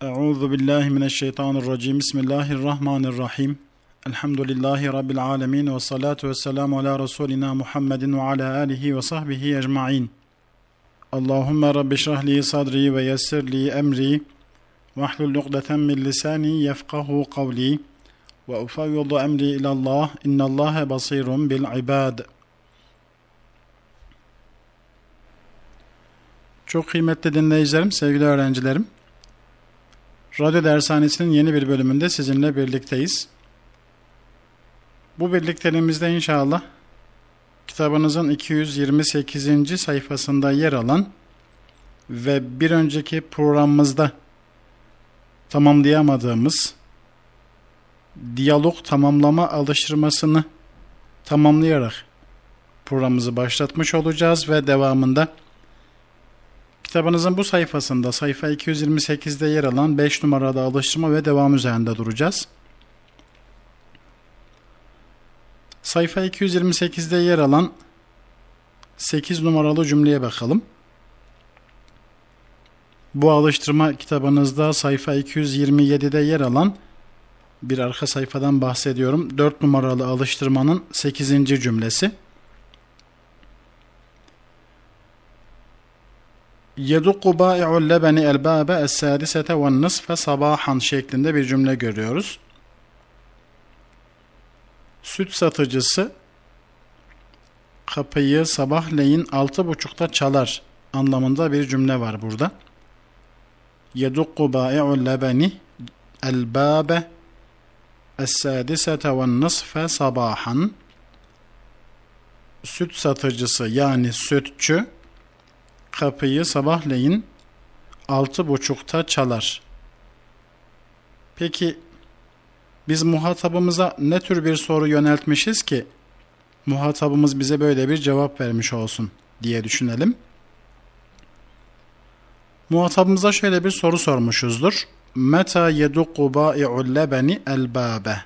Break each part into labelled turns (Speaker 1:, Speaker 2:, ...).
Speaker 1: Euzu billahi mineşşeytanirracim. Bismillahirrahmanirrahim. Elhamdülillahi rabbil alamin ve salatu vesselamu ala rasulina Muhammedin ve ala alihi ve sahbihi ecmaîn. Allahumme rabbi şrah li sadri ve yessir li emri ve hlul ukdeten min lisani yefkahu kavli ve ufawwidu emri ila Allah. İnallaha basirun bil ibad. Çok kıymetli dinleyicilerim, sevgili öğrencilerim. Radyo Dershanesi'nin yeni bir bölümünde sizinle birlikteyiz. Bu birlikteliğimizde inşallah kitabınızın 228. sayfasında yer alan ve bir önceki programımızda tamamlayamadığımız diyalog tamamlama alıştırmasını tamamlayarak programımızı başlatmış olacağız ve devamında Kitabınızın bu sayfasında sayfa 228'de yer alan 5 numarada alıştırma ve devam üzerinde duracağız. Sayfa 228'de yer alan 8 numaralı cümleye bakalım. Bu alıştırma kitabınızda sayfa 227'de yer alan bir arka sayfadan bahsediyorum. 4 numaralı alıştırmanın 8. cümlesi. Lebeni el bâbe es-sâdisete ve nısfe sabâhan şeklinde bir cümle görüyoruz. Süt satıcısı kapıyı sabahleyin altı buçukta çalar anlamında bir cümle var burada. Lebeni el bâbe es-sâdisete ve nısfe sabâhan Süt satıcısı yani sütçü kapıyı sabahleyin altı buçukta çalar. Peki biz muhatabımıza ne tür bir soru yöneltmişiz ki muhatabımız bize böyle bir cevap vermiş olsun diye düşünelim. Muhatabımıza şöyle bir soru sormuşuzdur. Meta yedukku bâi'ul lebeni el bâbe.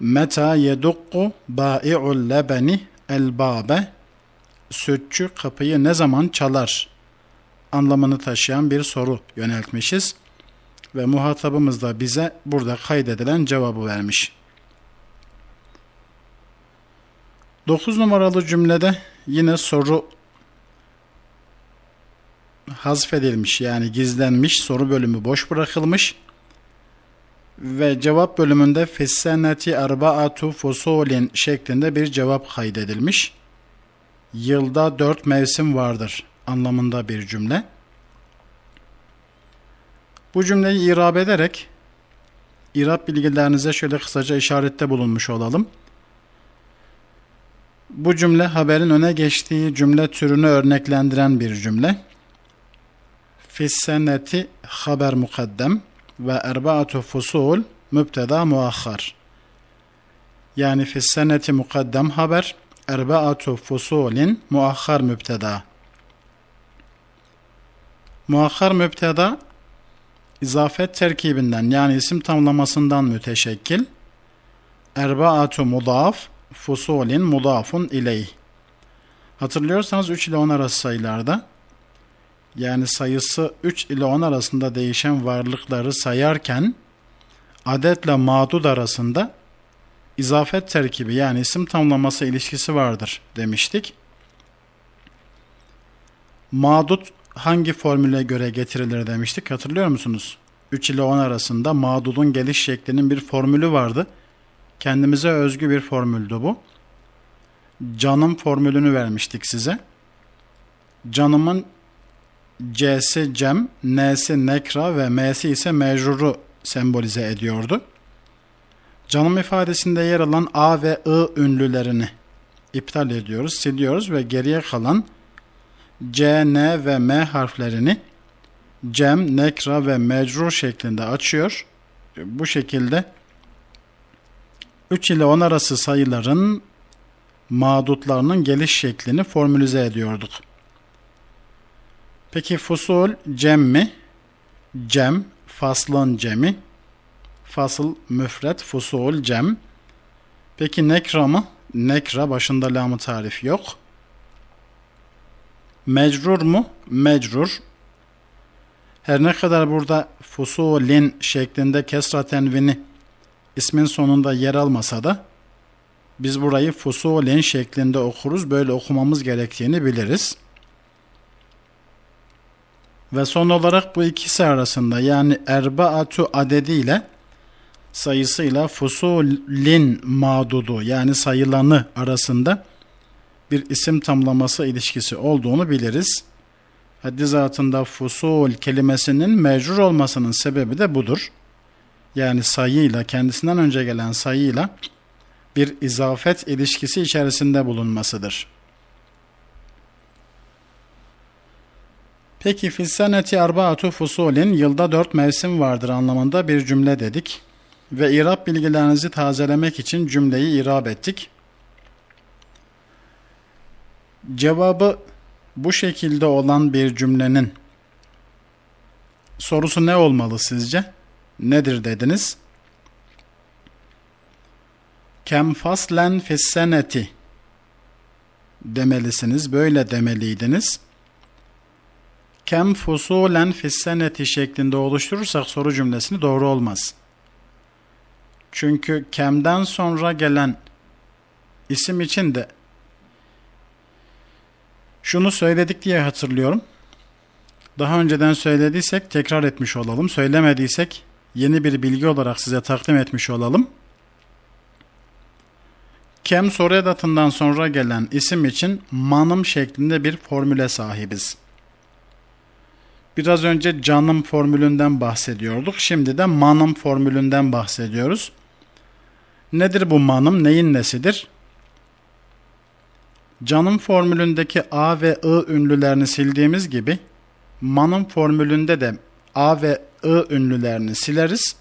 Speaker 1: Meta yedukku bâi'ul lebeni el bâbe sütçü kapıyı ne zaman çalar anlamını taşıyan bir soru yöneltmişiz ve muhatabımız da bize burada kaydedilen cevabı vermiş. 9 numaralı cümlede yine soru hazfedilmiş yani gizlenmiş soru bölümü boş bırakılmış ve cevap bölümünde fissenneti arbaatu fusulin şeklinde bir cevap kaydedilmiş yılda dört mevsim vardır anlamında bir cümle. Bu cümleyi irab ederek irab bilgilerinize şöyle kısaca işarette bulunmuş olalım. Bu cümle haberin öne geçtiği cümle türünü örneklendiren bir cümle. Fissenneti haber mukaddem ve erbaatu fusul mübteda muahhar. Yani fissenneti mukaddem haber, erbaatu fusulin muahhar mübteda. Muahhar mübteda izafet terkibinden yani isim tamlamasından müteşekkil. Erbaatu mudaf, fusulin mudafun ileyh. Hatırlıyorsanız 3 ile 10 arası sayılarda yani sayısı 3 ile 10 arasında değişen varlıkları sayarken adetle madud arasında izafet terkibi yani isim tamlaması ilişkisi vardır demiştik. Madut hangi formüle göre getirilir demiştik hatırlıyor musunuz? 3 ile 10 arasında mağdudun geliş şeklinin bir formülü vardı. Kendimize özgü bir formüldü bu. Canım formülünü vermiştik size. Canımın C'si cem, N'si nekra ve M'si ise mecruru sembolize ediyordu. Canım ifadesinde yer alan A ve I ünlülerini iptal ediyoruz, siliyoruz ve geriye kalan C, N ve M harflerini cem, nekra ve mecrur şeklinde açıyor. Bu şekilde 3 ile 10 arası sayıların mağdutlarının geliş şeklini formülize ediyorduk. Peki fusul cem mi? Cem, faslın cemi. Fasıl, müfret, fusul, cem. Peki nekra mı? Nekra, başında lamı tarif yok. Mecrur mu? Mecrur. Her ne kadar burada fusulin şeklinde kesra tenvini ismin sonunda yer almasa da biz burayı fusulin şeklinde okuruz. Böyle okumamız gerektiğini biliriz. Ve son olarak bu ikisi arasında yani erbaatu adediyle sayısıyla fusulin mağdudu yani sayılanı arasında bir isim tamlaması ilişkisi olduğunu biliriz. Haddi zatında fusul kelimesinin mecrur olmasının sebebi de budur. Yani sayıyla kendisinden önce gelen sayıyla bir izafet ilişkisi içerisinde bulunmasıdır. Peki fissaneti arbaatu fusulin yılda dört mevsim vardır anlamında bir cümle dedik. Ve irab bilgilerinizi tazelemek için cümleyi irab ettik. Cevabı bu şekilde olan bir cümlenin sorusu ne olmalı sizce? Nedir dediniz? Kem faslen fisseneti demelisiniz. Böyle demeliydiniz. Kem fusulen fisseneti şeklinde oluşturursak soru cümlesini doğru olmaz. Çünkü kemden sonra gelen isim için de şunu söyledik diye hatırlıyorum. Daha önceden söylediysek tekrar etmiş olalım. Söylemediysek yeni bir bilgi olarak size takdim etmiş olalım. Kem soru edatından sonra gelen isim için manım şeklinde bir formüle sahibiz. Biraz önce canım formülünden bahsediyorduk. Şimdi de manım formülünden bahsediyoruz. Nedir bu manım? Neyin nesidir? Canım formülündeki A ve I ünlülerini sildiğimiz gibi manım formülünde de A ve I ünlülerini sileriz.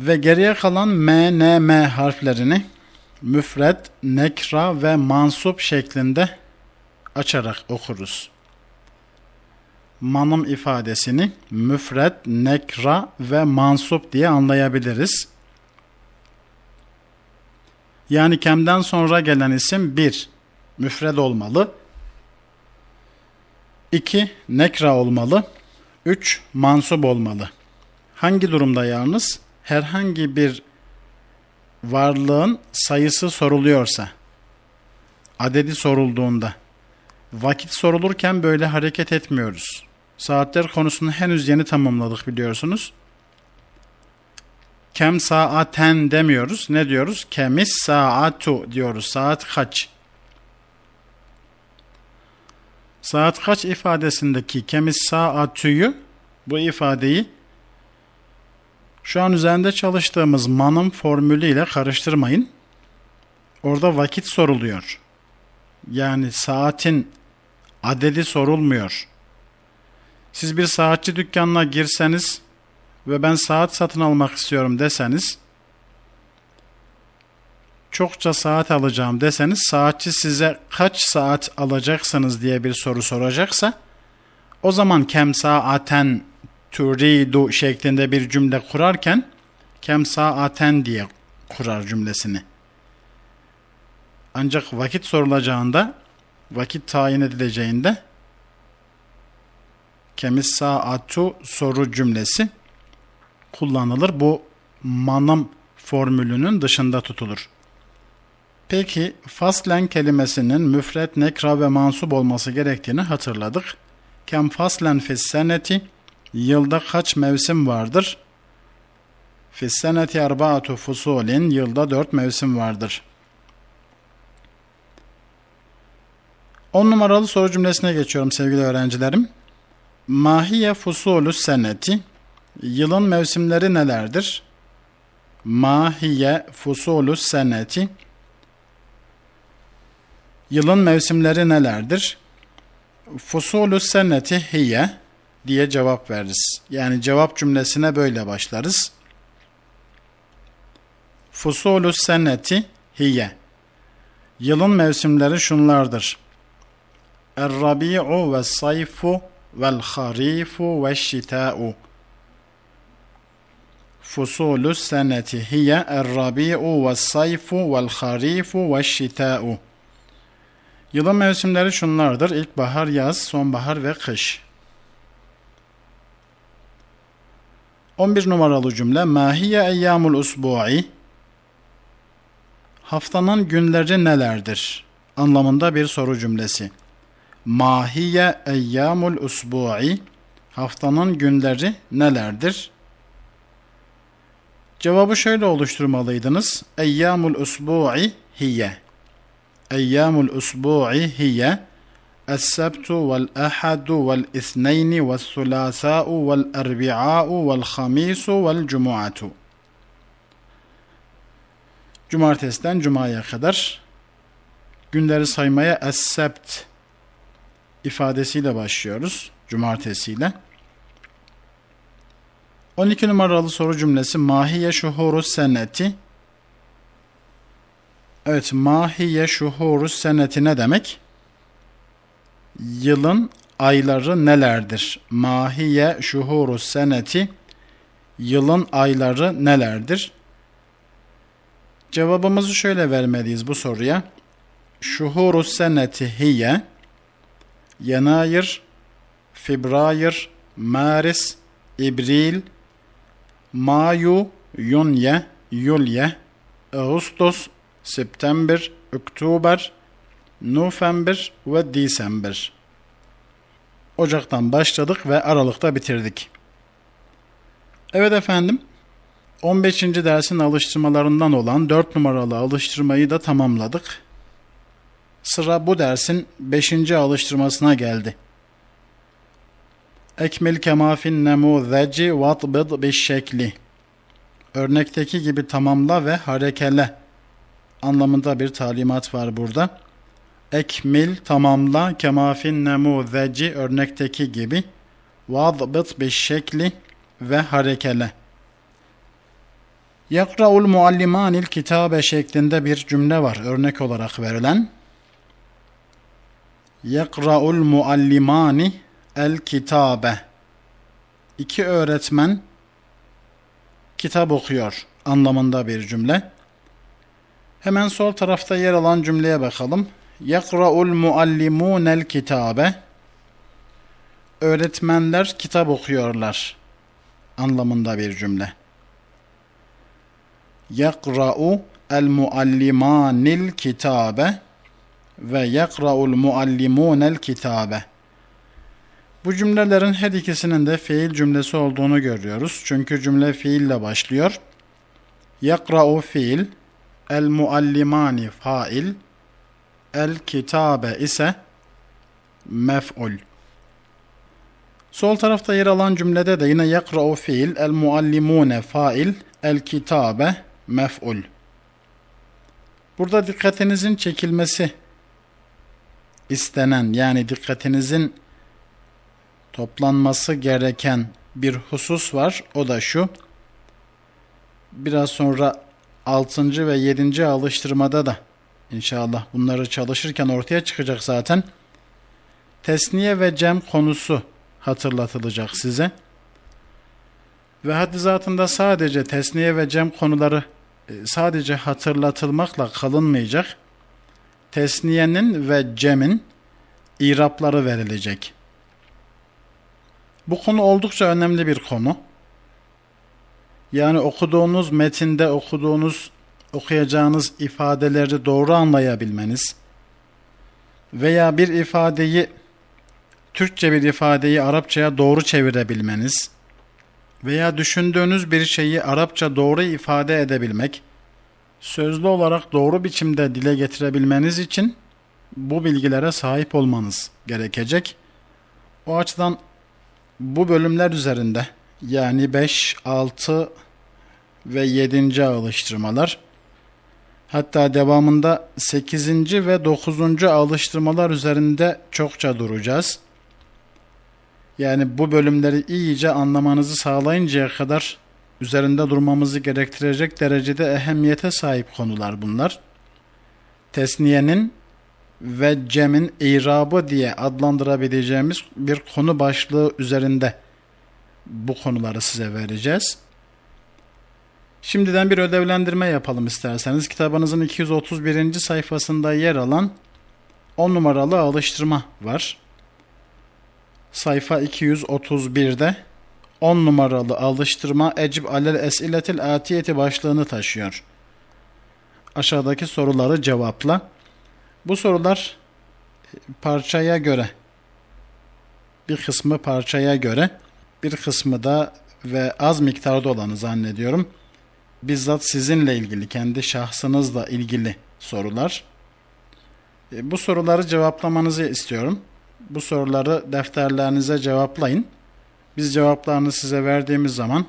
Speaker 1: Ve geriye kalan M, N, M harflerini müfred, nekra ve mansup şeklinde açarak okuruz. Manım ifadesini müfred, nekra ve mansup diye anlayabiliriz. Yani kemden sonra gelen isim 1. Müfred olmalı. 2. Nekra olmalı. 3. Mansup olmalı. Hangi durumda yalnız? Herhangi bir varlığın sayısı soruluyorsa, adedi sorulduğunda, vakit sorulurken böyle hareket etmiyoruz. Saatler konusunu henüz yeni tamamladık biliyorsunuz kem saaten demiyoruz. Ne diyoruz? Kemis saatu diyoruz. Saat kaç? Saat kaç ifadesindeki kemis saatüyü bu ifadeyi şu an üzerinde çalıştığımız manım formülü ile karıştırmayın. Orada vakit soruluyor. Yani saatin adedi sorulmuyor. Siz bir saatçi dükkanına girseniz ve ben saat satın almak istiyorum deseniz çokça saat alacağım deseniz saatçi size kaç saat alacaksınız diye bir soru soracaksa o zaman kem saaten turidu şeklinde bir cümle kurarken kem saaten diye kurar cümlesini. Ancak vakit sorulacağında vakit tayin edileceğinde kemis saatu soru cümlesi kullanılır. Bu manım formülünün dışında tutulur. Peki faslen kelimesinin müfret, nekra ve mansup olması gerektiğini hatırladık. Kem faslen fisseneti yılda kaç mevsim vardır? Fisseneti erbaatu fusulin yılda dört mevsim vardır. 10 numaralı soru cümlesine geçiyorum sevgili öğrencilerim. Mahiye fusulü seneti Yılın mevsimleri nelerdir? Mahiye fusulü seneti Yılın mevsimleri nelerdir? Fusulü seneti hiye diye cevap veririz. Yani cevap cümlesine böyle başlarız. Fusulü seneti hiye Yılın mevsimleri şunlardır. Er-rabi'u ve sayfu vel harifu ve şita'u. Fusulü seneti hiye er-rabi'u ve sayfu vel harifu ve şita'u. Yılın mevsimleri şunlardır. İlkbahar, yaz, sonbahar ve kış. 11 numaralı cümle Mahiye eyyamul usbu'i Haftanın günleri nelerdir? anlamında bir soru cümlesi. Ma hiye eyyamul usbu'i Haftanın günleri nelerdir? Cevabı şöyle oluşturmalıydınız. Eyyamul usbu'i hiye. Eyyamul usbu'i hiye السبت والأحد والإثنين والثلاثاء والأربعاء والخميس والجمعة Cumartesiden Cuma'ya kadar günleri saymaya es-sebt ifadesiyle başlıyoruz. Cumartesiyle. 12 numaralı soru cümlesi Mahiye şuhuru seneti Evet, mahiye şuhuru seneti ne demek? Yılın ayları nelerdir? Mahiye şuhuru seneti Yılın ayları nelerdir? Cevabımızı şöyle vermeliyiz bu soruya. Şuhuru seneti hiye Yanayır, Fibrayır, Maris, İbril, Mayu, Yunye, Yulye, Ağustos, September, Oktober, November ve December. Ocaktan başladık ve Aralık'ta bitirdik. Evet efendim, 15. dersin alıştırmalarından olan 4 numaralı alıştırmayı da tamamladık. Sıra bu dersin 5. alıştırmasına geldi. Ekmil kemafin nemuzeci vatbid bir şekli. Örnekteki gibi tamamla ve harekele anlamında bir talimat var burada. Ekmil tamamla kemafin nemuzeci örnekteki gibi vadbit bir şekli ve harekele. Yakra'ul muallimanil kitabe şeklinde bir cümle var örnek olarak verilen. Yakra'ul muallimani el kitabe. İki öğretmen kitap okuyor anlamında bir cümle. Hemen sol tarafta yer alan cümleye bakalım. Yakra'ul muallimunel kitabe. Öğretmenler kitap okuyorlar anlamında bir cümle. Yakra'u el muallimanil kitabe ve yakra'ul muallimunel kitabe. Bu cümlelerin her ikisinin de fiil cümlesi olduğunu görüyoruz. Çünkü cümle fiille başlıyor. Yakra'u fiil, el muallimani fail, el kitabe ise mef'ul. Sol tarafta yer alan cümlede de yine yakra'u fiil, el muallimune fail, el kitabe mef'ul. Burada dikkatinizin çekilmesi istenen yani dikkatinizin toplanması gereken bir husus var. O da şu. Biraz sonra 6. ve 7. alıştırmada da inşallah bunları çalışırken ortaya çıkacak zaten. Tesniye ve cem konusu hatırlatılacak size. Ve haddi zatında sadece tesniye ve cem konuları e, sadece hatırlatılmakla kalınmayacak. Tesniyenin ve cemin irapları verilecek. Bu konu oldukça önemli bir konu. Yani okuduğunuz metinde okuduğunuz, okuyacağınız ifadeleri doğru anlayabilmeniz veya bir ifadeyi Türkçe bir ifadeyi Arapçaya doğru çevirebilmeniz veya düşündüğünüz bir şeyi Arapça doğru ifade edebilmek, sözlü olarak doğru biçimde dile getirebilmeniz için bu bilgilere sahip olmanız gerekecek. O açıdan bu bölümler üzerinde yani 5, 6 ve 7. alıştırmalar hatta devamında 8. ve 9. alıştırmalar üzerinde çokça duracağız. Yani bu bölümleri iyice anlamanızı sağlayıncaya kadar üzerinde durmamızı gerektirecek derecede ehemmiyete sahip konular bunlar. Tesniyenin ve Cem'in irabı diye adlandırabileceğimiz bir konu başlığı üzerinde bu konuları size vereceğiz. Şimdiden bir ödevlendirme yapalım isterseniz. Kitabınızın 231. sayfasında yer alan 10 numaralı alıştırma var. Sayfa 231'de 10 numaralı alıştırma Ecib alel esiletil atiyeti başlığını taşıyor. Aşağıdaki soruları cevapla. Bu sorular parçaya göre bir kısmı parçaya göre bir kısmı da ve az miktarda olanı zannediyorum. Bizzat sizinle ilgili, kendi şahsınızla ilgili sorular. E, Bu soruları cevaplamanızı istiyorum. Bu soruları defterlerinize cevaplayın. Biz cevaplarını size verdiğimiz zaman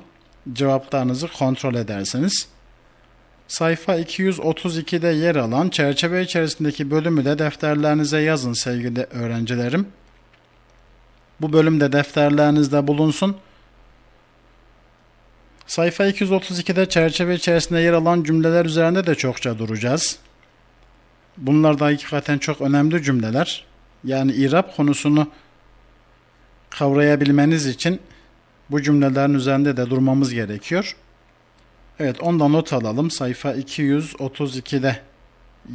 Speaker 1: cevaplarınızı kontrol edersiniz. Sayfa 232'de yer alan çerçeve içerisindeki bölümü de defterlerinize yazın sevgili öğrencilerim. Bu bölümde defterlerinizde bulunsun. Sayfa 232'de çerçeve içerisinde yer alan cümleler üzerinde de çokça duracağız. Bunlar da hakikaten çok önemli cümleler. Yani irab konusunu kavrayabilmeniz için bu cümlelerin üzerinde de durmamız gerekiyor. Evet ondan not alalım. Sayfa 232'de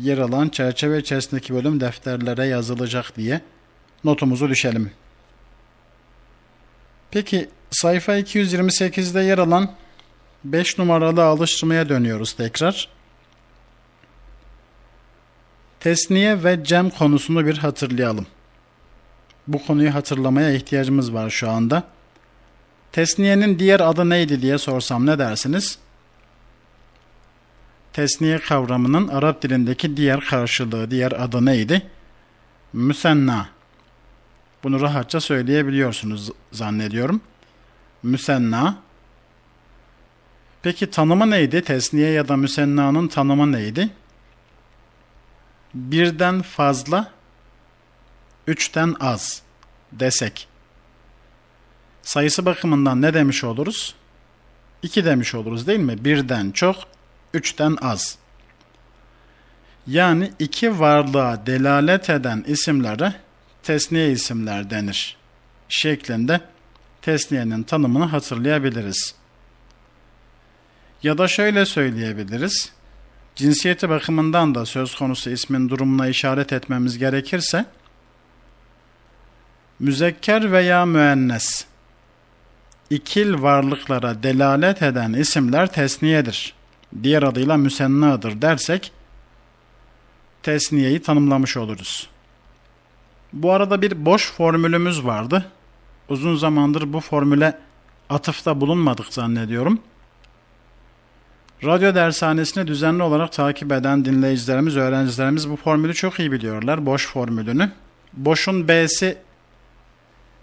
Speaker 1: yer alan çerçeve içerisindeki bölüm defterlere yazılacak diye notumuzu düşelim. Peki sayfa 228'de yer alan 5 numaralı alıştırmaya dönüyoruz tekrar. Tesniye ve cem konusunu bir hatırlayalım. Bu konuyu hatırlamaya ihtiyacımız var şu anda. Tesniyenin diğer adı neydi diye sorsam ne dersiniz? Tesniye kavramının Arap dilindeki diğer karşılığı, diğer adı neydi? Müsenna. Bunu rahatça söyleyebiliyorsunuz zannediyorum. Müsenna. Peki tanımı neydi? Tesniye ya da müsennanın tanımı neydi? Birden fazla, üçten az desek. Sayısı bakımından ne demiş oluruz? İki demiş oluruz değil mi? Birden çok, üçten az. Yani iki varlığa delalet eden isimlere tesniye isimler denir şeklinde tesniyenin tanımını hatırlayabiliriz. Ya da şöyle söyleyebiliriz. Cinsiyeti bakımından da söz konusu ismin durumuna işaret etmemiz gerekirse müzekker veya müennes ikil varlıklara delalet eden isimler tesniyedir. Diğer adıyla müsennadır dersek tesniyeyi tanımlamış oluruz. Bu arada bir boş formülümüz vardı. Uzun zamandır bu formüle atıfta bulunmadık zannediyorum. Radyo dershanesini düzenli olarak takip eden dinleyicilerimiz, öğrencilerimiz bu formülü çok iyi biliyorlar. Boş formülünü. Boşun B'si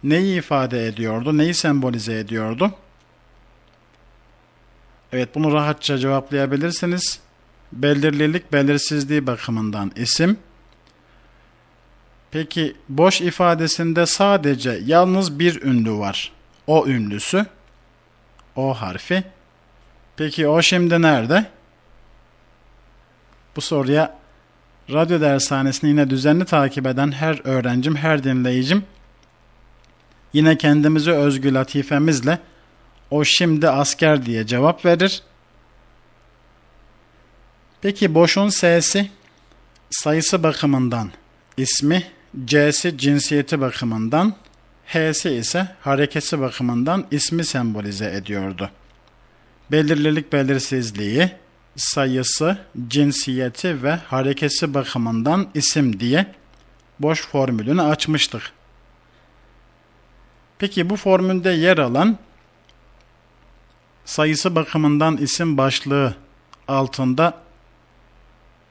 Speaker 1: neyi ifade ediyordu, neyi sembolize ediyordu? Evet bunu rahatça cevaplayabilirsiniz. Belirlilik, belirsizliği bakımından isim. Peki boş ifadesinde sadece yalnız bir ünlü var. O ünlüsü. O harfi. Peki o şimdi nerede? Bu soruya radyo dershanesini yine düzenli takip eden her öğrencim, her dinleyicim yine kendimize özgü latifemizle o şimdi asker diye cevap verir. Peki boşun S'si sayısı bakımından ismi, C'si cinsiyeti bakımından, H'si ise harekesi bakımından ismi sembolize ediyordu. Belirlilik belirsizliği, sayısı, cinsiyeti ve harekesi bakımından isim diye boş formülünü açmıştık. Peki bu formülde yer alan sayısı bakımından isim başlığı altında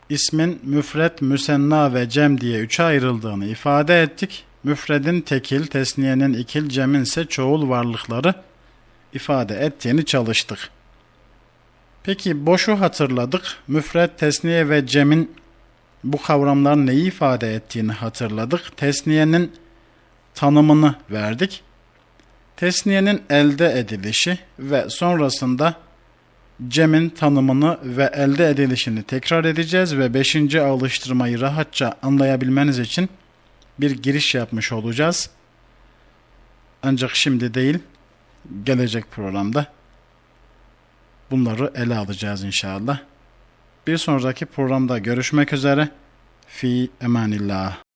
Speaker 1: ismin müfret, müsenna ve cem diye üçe ayrıldığını ifade ettik. Müfredin tekil, tesniyenin ikil, cemin ise çoğul varlıkları ifade ettiğini çalıştık. Peki boşu hatırladık. Müfret, tesniye ve cemin bu kavramların neyi ifade ettiğini hatırladık. Tesniyenin tanımını verdik. Tesniyenin elde edilişi ve sonrasında Cem'in tanımını ve elde edilişini tekrar edeceğiz ve 5. alıştırmayı rahatça anlayabilmeniz için bir giriş yapmış olacağız. Ancak şimdi değil, gelecek programda bunları ele alacağız inşallah. Bir sonraki programda görüşmek üzere. Fi emanillah.